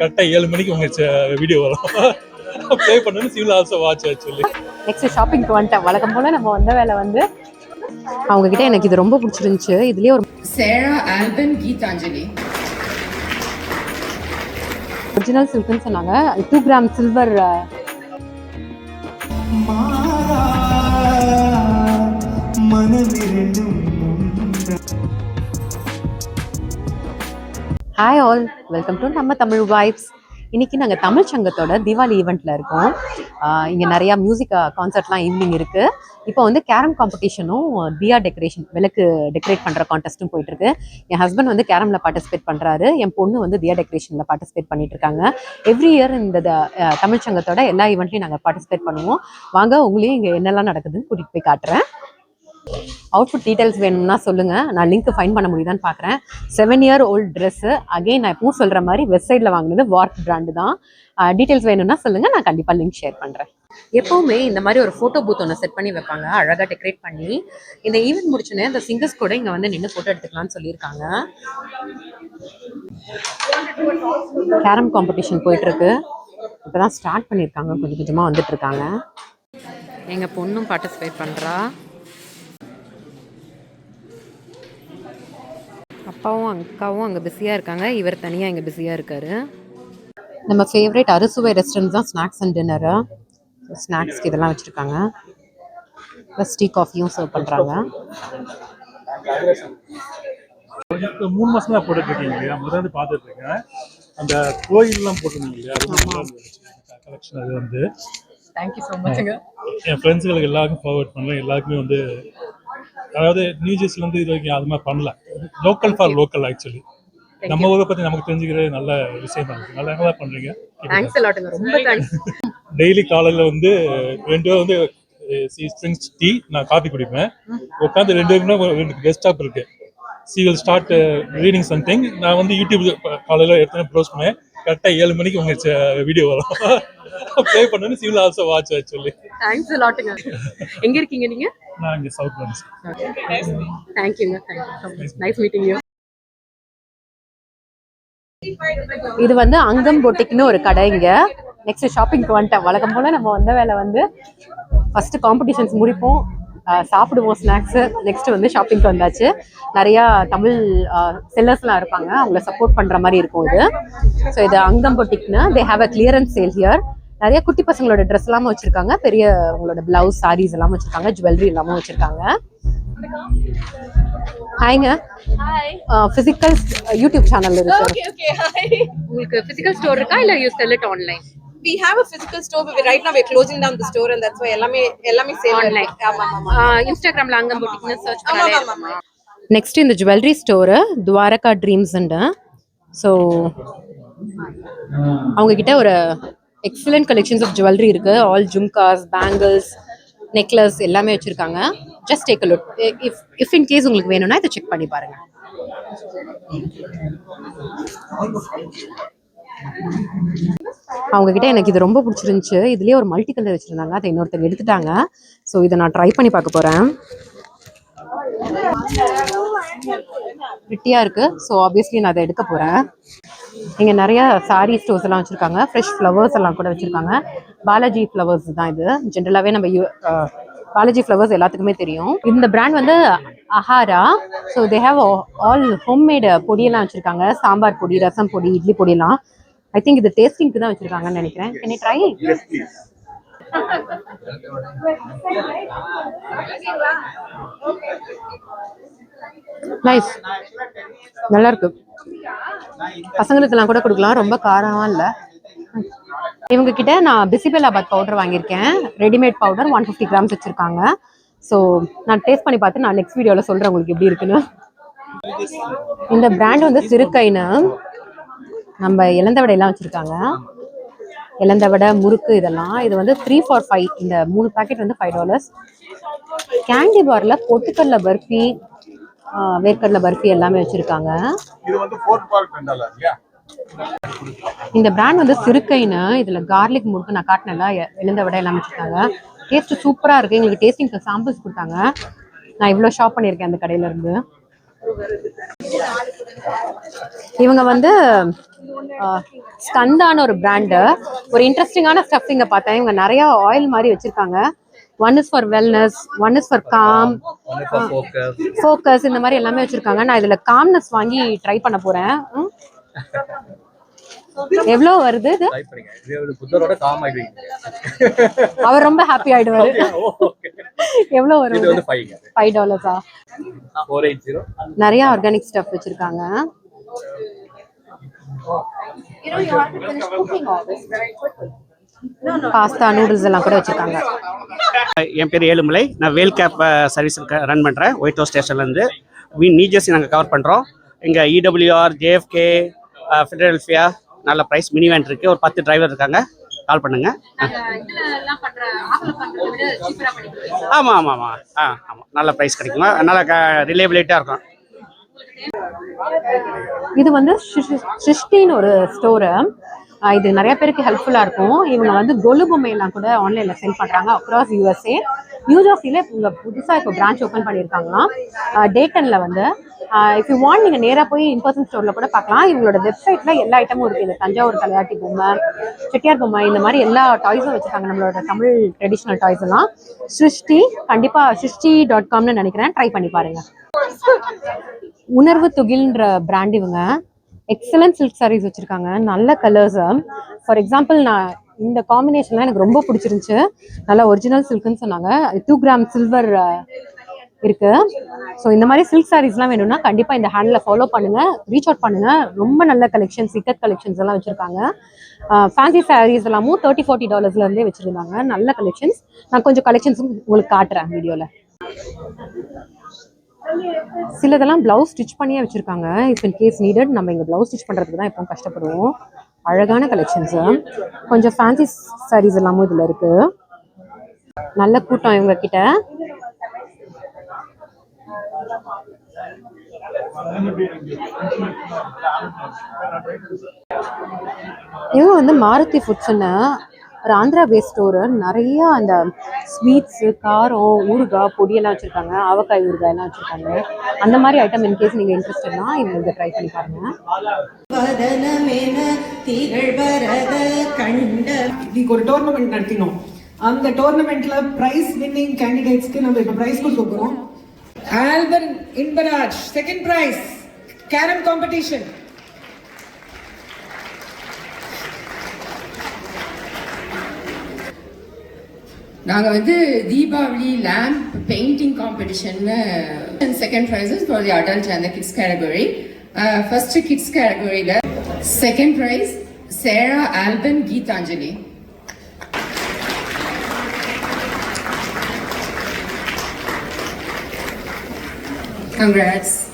கரெக்டாக ஏழு மணிக்கு உங்கள் வீடியோ வரும். ப்ளே பண்ணணும் she will also watch actually next ஷாப்பிங்க்கு வந்துட்டேன். வழக்கம் போல நம்ம வந்த வேலை வந்து அவங்க கிட்ட எனக்கு இது ரொம்ப பிடிச்சிருந்துச்சு. இதுலயே ஒரு Sarah Alban Geetanjali. ஒரிஜினல் சில்க்னு சொன்னாங்க. Two gram silver hi all welcome to நம்ம தமிழ் வைப்ஸ் இன்றைக்கி நாங்கள் தமிழ் சங்கத்தோட தீபாவளி ஈவெண்ட்டில் இருக்கோம். இங்கே நிறையா மியூசிக் கான்சர்ட்லாம் ஈவினிங் இருக்குது இப்போ வந்து கேரம் காம்படிஷனும் தியா டெக்கரேஷன் விளக்கு டெக்கரேட் பண்ணுற கான்டெஸ்ட்டும் போயிட்டுருக்கு. என் ஹஸ்பண்ட் வந்து கேரமில் பார்ட்டிசிபேட் பண்ணுறாரு என் பொண்ணு வந்து தியா டெக்கரேஷனில் பார்ட்டிசிபேட் பண்ணிட்டு இருக்காங்க. எவ்ரி இயர் இந்த த- தமிழ் சங்கத்தோட எல்லா ஈவெண்ட்லையும் நாங்கள் பார்ட்டிசிபேட் பண்ணுவோம். வாங்க உங்களையும் இங்கே என்னெல்லாம் நடக்குதுன்னு கூட்டிகிட்டு போய் காட்டுறேன். அவுட்ஃபுட் டீடைல்ஸ் வேணும்னா சொல்லுங்க. நான் லிங்க் ஃபைன் பண்ண முடியுதான்னு பார்க்குறேன் seven year old dress again நான் எப்பவும் சொல்கிற மாதிரி வெஸ்ட் சைடில் வாங்கினது வார்க் பிராண்டு தான். டீடைல்ஸ் வேணும்னா சொல்லுங்க. நான் கண்டிப்பாக லிங்க் ஷேர் பண்ணுறேன் எப்பவுமே இந்த மாதிரி ஒரு ஃபோட்டோ பூத் ஒன்று செட் பண்ணி வைப்பாங்க. அழகாக டெக்கரேட் பண்ணி. இந்த ஈவெண்ட் முடிச்சோன்னே அந்த சிங்கர்ஸ் கூட இங்கே வந்து நின்று ஃபோட்டோ எடுத்துக்கலாம்னு சொல்லியிருக்காங்க. கேரம் காம்படிஷன் போயிட்டுருக்கு. இப்போ தான் ஸ்டார்ட் பண்ணியிருக்காங்க. கொஞ்சம் கொஞ்சமாக வந்துட்டு இருக்காங்க எங்கள் பொண்ணும் பார்ட்டிசிபேட் பண்ணுறா அப்பாவும் அக்காவும் அங்கே பிஸியாக இருக்காங்க. இவர் தனியாக இங்கே பிஸியாக இருக்காரு. நம்ம ஃபேவரட் அறுசுவை ரெஸ்டாரண்ட் தான் ஸ்நாக்ஸ் அண்ட் டின்னரு ஸ்நாக்ஸ்க்கு இதெல்லாம் வச்சுருக்காங்க. ப்ளஸ் டீ காஃபியும் சர்வ் பண்ணுறாங்க மூணு மாசமா போட்டுட்டு இருக்கீங்க இல்லையா? முதல்ல பார்த்துட்டு இருக்கேன். அந்த கோயில்லாம் போட்டிருந்தீங்க இல்லையா? அது ரொம்ப கலெக்ஷன் அது வந்து. தேங்க்யூ ஸோ மச்ங்க என் ஃப்ரெண்ட்ஸுகளுக்கு எல்லாருக்கும் ஃபார்வர்ட் பண்ணல எல்லாருக்குமே வந்து அதாவது நியூ ஜெர்சில வந்து இது வரைக்கும் அது மாதிரி பண்ணல லோக்கல் ஃபார் லோக்கல் ஆக்சுவலி நம்ம ஊரை பத்தி நமக்கு தெரிஞ்சுக்கிறது நல்ல விஷயமா இருக்கு. நல்லா நல்லா பண்றீங்க? டெய்லி காலையில வந்து ரெண்டு பேரும் வந்து ட்ரிங்க்ஸ் டீ நான் காஃபி குடிப்பேன். உட்காந்து ரெண்டு பேருமே ரெண்டு கெஸ்ட் ஸ்டாப் இருக்கு. She will start reading something நான் வந்து யூடியூப் காலையில எடுத்து ப்ரோஸ் பண்ணேன். கரெக்டாக ஏழு மணிக்கு உங்க வீடியோ வரும். ப்ளே பண்ணணும் she will also watch actually thanks அலாட்டுங்க எங்க இருக்கீங்க நீங்க? நான் இங்கே சவுத் வந்து தேங்க்யூங்க தேங்க்யூ நைஸ் மீட்டிங் யூ இது வந்து அங்கம் பொட்டிக்னு ஒரு கடை இங்க. நெக்ஸ்ட் ஷாப்பிங்க்கு வந்துட்டேன். வழக்கம் போல நம்ம வந்த வேலை வந்து ஃபர்ஸ்ட் காம்படிஷன்ஸ் முடிப்போம். சாப்பிடுவோம் ஸ்நாக்ஸ் நெக்ஸ்ட் வந்து ஷாப்பிங்க்கு வந்தாச்சு. நிறையா தமிழ் செல்லர்ஸ்லாம் இருப்பாங்க. அவங்கள சப்போர்ட் பண்ற மாதிரி இருக்கும் இது. ஸோ இது அங்கம் பொட்டிக்னு they have a clearance sale here நிறைய குட்டி பசங்களோட ட்ரெஸ் எல்லாமே வச்சிருக்காங்க. பெரிய அவங்களோட பிளவுஸ் சாரீஸ் எல்லாம் வச்சிருக்காங்க. ஜுவல்லரி எல்லாமே வச்சிருக்காங்க. ஹாய்ங்க ஃபிசிக்கல் யூடியூப் சேனல் இருக்கு. Okay, okay. Hi. உங்களுக்கு ஃபிசிக்கல் ஸ்டோர் இருக்கா? இல்ல you sell it online We have a physical store, but we- right now we're closing down the store, and that's why எல்லாமே எல்லாமே sale ஆன்லைன். ஆமா ஆமா இன்ஸ்டாகிராம்ல அங்கம் போட்டிங்கன்னு சர்ச் பண்ணாலே ஆமா ஆமா. நெக்ஸ்ட் இந்த jewellery store Dwaraka dreams so அவங்க கிட்ட ஒரு எக்ஸலண்ட் கலெக்ஷன்ஸ் ஆஃப் ஜுவல்லரி இருக்கு. ஆல் ஜும்காஸ் பேங்கிள்ஸ் நெக்லஸ் எல்லாமே வச்சிருக்காங்க. Just take look if if in case உங்களுக்கு வேணும்னா இதை செக் பண்ணி பாருங்க. அவங்க கிட்ட எனக்கு இது ரொம்ப பிடிச்சிருந்துச்சு. இதுலயே ஒரு மல்டி கலர் வச்சிருந்தாங்க. அதை இன்னொருத்தர் எடுத்துட்டாங்க. ஸோ இதை நான் ட்ரை பண்ணி பார்க்க போறேன். ப்ரிட்டியாக இருக்கு. ஸோ ஆப்வியஸ்லி நான் அதை எடுக்க போகிறேன் இங்கே நிறைய சாரீ ஸ்டோர்ஸ் எல்லாம் வச்சுருக்காங்க. ஃப்ரெஷ் ஃப்ளவர்ஸ் எல்லாம் கூட வச்சுருக்காங்க. பாலாஜி ஃப்ளவர்ஸ் தான் இது. ஜென்ரலாகவே நம்ம யூ பாலாஜி ஃப்ளவர்ஸ் எல்லாத்துக்குமே தெரியும். இந்த பிராண்ட் வந்து Ahara so they have all homemade பொடியெல்லாம் வச்சுருக்காங்க. சாம்பார் பொடி ரசம் பொடி இட்லி பொடியெல்லாம். ஐ திங்க் இது டேஸ்டிங்க்கு தான் வச்சுருக்காங்கன்னு நினைக்கிறேன். கேன் ட்ரை நைஸ் நல்லா இருக்கு பசங்களுக்கெல்லாம் கூட கொடுக்கலாம். ரொம்ப காரமா இல்ல. இவங்க கிட்ட நான் பிசிபெல்லாபாத் பவுடர் வாங்கியிருக்கேன். Readymade powder one fifty grams வச்சிருக்காங்க. ஸோ நான் டேஸ்ட் பண்ணி பார்த்து நான் நெக்ஸ்ட் வீடியோவில் சொல்கிறேன் உங்களுக்கு எப்படி இருக்குன்னு. இந்த பிராண்ட் வந்து சிறுக்கைன்னு நம்ம இளந்த விடையெல்லாம் வச்சுருக்காங்க. இளந்த வடை முறுக்கு இதெல்லாம். இது வந்து த்ரீ ஃபார் ஃபைவ் இந்த மூணு பாக்கெட் வந்து ஃபைவ் டாலர்ஸ் கேண்டி பாரில் பொட்டுக்கடலை பர்ஃபி வேர்க்கடலை பர்ஃபி எல்லாமே வச்சுருக்காங்க. இந்த பிராண்ட் வந்து சிறுக்கைன்னு. இதில் கார்லிக் முறுக்கு நான் காட்டினல எழுந்த விட எல்லாம் வச்சுருக்காங்க. டேஸ்ட் சூப்பராக இருக்குது எங்களுக்கு டேஸ்டிங் சாம்பிள்ஸ் கொடுத்தாங்க. நான் இவ்வளோ ஷாப் பண்ணியிருக்கேன் அந்த கடையில இருந்து. இவங்க வந்து ஸ்கந்தான ஒரு பிராண்டு ஒரு இன்ட்ரெஸ்டிங்கான ஸ்டஃப் இங்க பார்த்தேன். இவங்க நிறைய ஆயில் மாதிரி வச்சிருக்காங்க. One is for wellness one is for calm focus இந்த மாதிரி எல்லாமே வச்சிருக்காங்க. நான் இதுல காம்னஸ் வாங்கி ட்ரை பண்ண போறேன். ம். எவ்வளவு வருது இது? அவர் ரொம்ப ஹாப்பி ஆயிடுவாரு. எவ்வளவு வரும் இது வந்து ஃபைவ் ஃபைவ் டாலர்ஸா ஃபோர் எயிட் ஜீரோ நிறைய ஆர்கானிக் ஸ்டஃப் வச்சிருக்காங்க. பாஸ்தா நூடுல்ஸ் எல்லாம் கூட வச்சிருக்காங்க. என் பேர் ஏழுமலை. நான் வேல் கேப் சர்வீஸ் ரன் பண்ணுறேன் ஒயிட் ஹவுஸ் ஸ்டேஷன்லேருந்து வி நியூ ஜெர்சி நாங்கள் கவர் பண்ணுறோம் இங்கே இடபிள்யூஆர் ஜேஎஃப்கே ஃபிலடெல்ஃபியா நல்ல ப்ரைஸ் மினி வேன் இருக்குது ஒரு பத்து டிரைவர் இருக்காங்க. கால் பண்ணுங்க. ஆமாம் ஆமாம் ஆமாம் ஆ ஆமாம் நல்ல ப்ரைஸ் கிடைக்குமா? நல்ல ரிலேபிலிட்டியாக இருக்கும். இது வந்து சிருஷ்டின்னு ஒரு ஸ்டோரு இது நிறைய பேருக்கு ஹெல்ப்ஃபுல்லா இருக்கும். இவங்க வந்து கொலு பொம்மையெல்லாம் கூட ஆன்லைன்ல செல் பண்றாங்க அக்ராஸ் யூஎஸ்ஏ நியூ இவங்க புதுசா இப்போ பிரான்ச் ஓப்பன் பண்ணியிருக்காங்களாம். டேட்டனில் வந்து. இஃப் யூ வாண்ட் நீங்கள் நேரா போய் இன்பர்சன் ஸ்டோர்ல கூட பார்க்கலாம். இவங்களோட வெப்சைட்ல எல்லா ஐட்டமும் இருக்கு. இந்த தஞ்சாவூர் தலையாட்டி பொம்மை செட்டியார் பொம்மை இந்த மாதிரி எல்லா டாய்ஸும் வச்சிருக்காங்க நம்மளோட தமிழ் ட்ரெடிஷ்னல் டாய்ஸ் எல்லாம். சிருஷ்டி கண்டிப்பா சிருஷ்டி டாட் காம்னு நினைக்கிறேன். ட்ரை பண்ணி பாருங்க. உணர்வு துகில்ன்ற பிராண்ட் இவங்க. எக்ஸலன்ட் சில்க் சாரீஸ் வச்சுருக்காங்க. நல்ல கலர்ஸ் ஃபார் எக்ஸாம்பிள் நான் இந்த காம்பினேஷன்லாம் எனக்கு ரொம்ப பிடிச்சிருந்துச்சு. நல்லா ஒரிஜினல் சில்க்னு சொன்னாங்க. டூ கிராம் சில்வர் இருக்கு. ஸோ இந்த மாதிரி சில்க் சாரீஸ்லாம் வேணும்னா கண்டிப்பாக இந்த ஹேண்டில் ஃபாலோ பண்ணுங்க. ரீச் அவுட் பண்ணுங்க. ரொம்ப நல்ல கலெக்ஷன்ஸ் இக்கத் கலெக்ஷன்ஸ் எல்லாம் வச்சிருக்காங்க. ஃபேன்சி சாரீஸ் எல்லாமும் தேர்ட்டி ஃபார்ட்டி டாலர்ஸ்லேருந்தே வச்சுருந்தாங்க வச்சிருந்தாங்க. நல்ல கலெக்ஷன்ஸ் நான் கொஞ்சம் கலெக்ஷன்ஸ் உங்களுக்கு காட்டுறேன் வீடியோவில் சிலதெல்லாம் பிளவுஸ் ஸ்டிச் பண்ணியே வச்சிருக்காங்க. இஃப் இன் கேஸ் நீடட் நம்ம இங்க பிளவுஸ் ஸ்டிச் பண்ணுறதுக்கு தான் எப்பவும் கஷ்டப்படுவோம். அழகான கலெக்ஷன்ஸ் கொஞ்சம் ஃபேன்சி சாரீஸ் எல்லாமும் இதுல இருக்கு. நல்ல கூட்டம் இவங்க கிட்ட. இவங்க வந்து மாருதி ஃபுட்ஸ்ன்னு ஒரு ஆந்திரா பேஸ்ட் ஸ்டோரு நிறைய அந்த ஸ்வீட்ஸு காரம் ஊறுகாய் பொடியெல்லாம் வச்சுருக்காங்க. ஆவக்காய் ஊறுகாய் எல்லாம் வச்சுருக்காங்க. அந்த மாதிரி ஐட்டம் இன்கேஸ் நீங்கள் இன்ட்ரெஸ்டட்னா இவங்க இதை ட்ரை பண்ணி பாருங்க. இன்னைக்கு ஒரு டோர்னமெண்ட் நடத்தினோம். அந்த டோர்னமெண்ட்ல பிரைஸ் வின்னிங் கேண்டிடேட்ஸ்க்கு நம்ம இப்போ பிரைஸ் கொடுக்க போறோம். Alban Inbaraj second prize carrom competition நாங்கள் வந்து Deepavali lamp painting காம்படிஷன்ல second prizes for the adult and kids category first kids கேட்டகரியில் second prize Sarah Alban Geethanjali Congrats.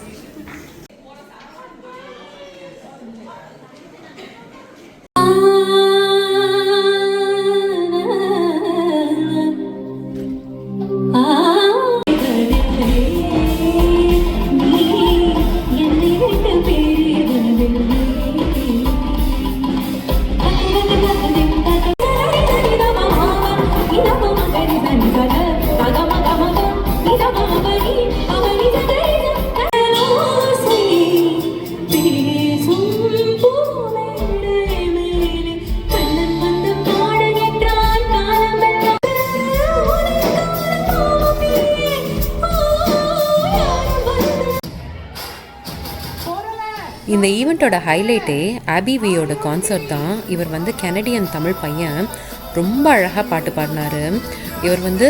இந்த ஈவெண்ட்டோட ஹைலைட்டே அபிவியோட கான்சர்ட் தான். இவர் வந்து கெனடியன் தமிழ் பையன். ரொம்ப அழகாக பாட்டு பாடினாரு. இவர் வந்து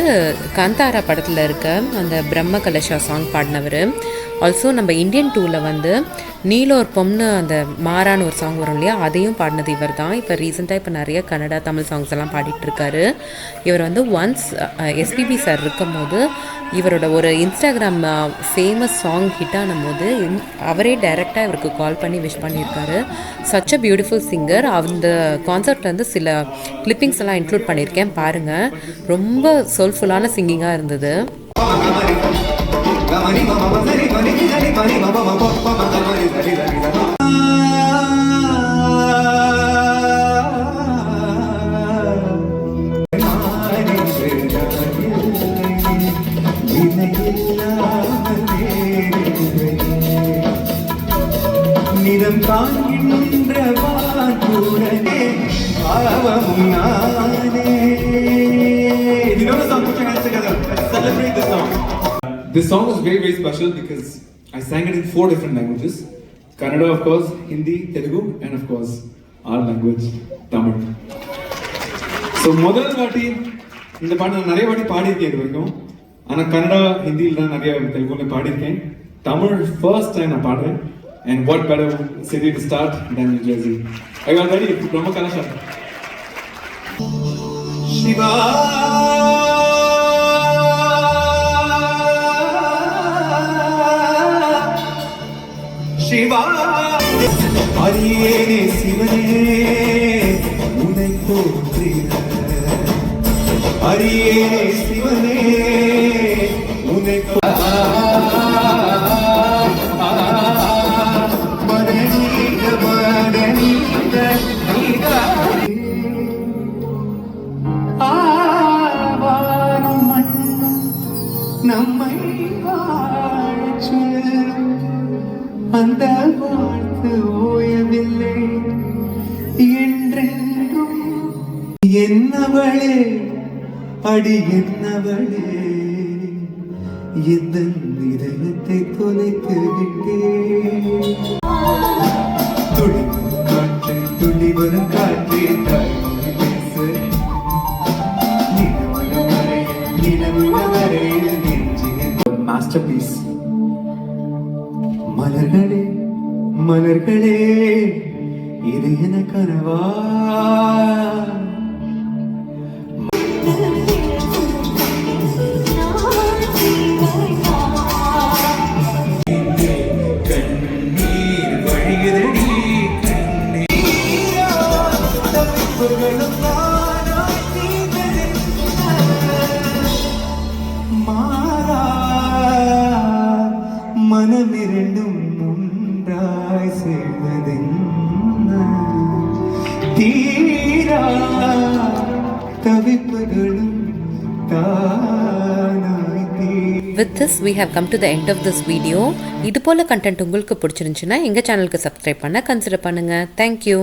காந்தாரா படத்தில் இருக்க அந்த பிரம்ம கலஷா சாங் பாடினவர். ஆல்சோ நம்ம இந்தியன் டூவில் வந்து நீலோர்பம்னு அந்த மாறான்னு ஒரு சாங் வரும் இல்லையா? அதையும் பாடினது இவர் தான் இப்போ ரீசெண்டாக இப்போ நிறைய கன்னடா தமிழ் சாங்ஸ் எல்லாம் பாடிட்டுருக்காரு இவர் வந்து ஒன்ஸ் எஸ்பிபி சார் இருக்கும்போது இவரோட ஒரு இன்ஸ்டாகிராம் ஃபேமஸ் சாங் ஹிட் ஆன போது அவரே டைரெக்டாக இவருக்கு கால் பண்ணி விஷ் பண்ணியிருக்காரு. சச் அ பியூட்டிஃபுல் சிங்கர் அந்த கான்சர்ட்லேருந்து சில கிளிப்பிங்ஸ் எல்லாம் இன்க்ளூட் பண்ணியிருக்கேன் பாருங்கள் ரொம்ப சோல்ஃபுல்லான சிங்கிங்காக இருந்தது song is very, very special because I sang it in four different languages. Kannada, of course, Hindi, Telugu, and of course, our language, Tamil. So முதல் வாட்டி இந்த பாட்டு நான் நிறைய வாட்டி பாடியிருக்கேன் இது வரைக்கும். ஆனால் கன்னடா ஹிந்தியில் தான் நிறைய தெலுங்குல பாடியிருக்கேன். தமிழ் ஃபர்ஸ்ட் டைம் நான் பாடுறேன். And what better city to start then New Jersey I all ready ரொம்ப கலாச்சாரம் சிவா சிவா ஆரியேனே சிவனே உனை போற்றிட. அரியேனே சிவனே அடி என்னவளே எந்த இதயத்தை தொலைத்து விட்டே துளி வரும் காற்று துளி வரும் காற்றே தாய்மொழி பேச மாஸ்டர் பீஸ் மலர்களே மலர்களே இது என கனவா with this we have come to the end of this video இது போல் கண்டென்ட் உங்களுக்கு பிடிச்சிருந்துச்சுன்னா எங்கள் சேனலுக்கு சப்ஸ்கிரைப் பண்ண கன்சிடர் பண்ணுங்கள் தேங்க்யூ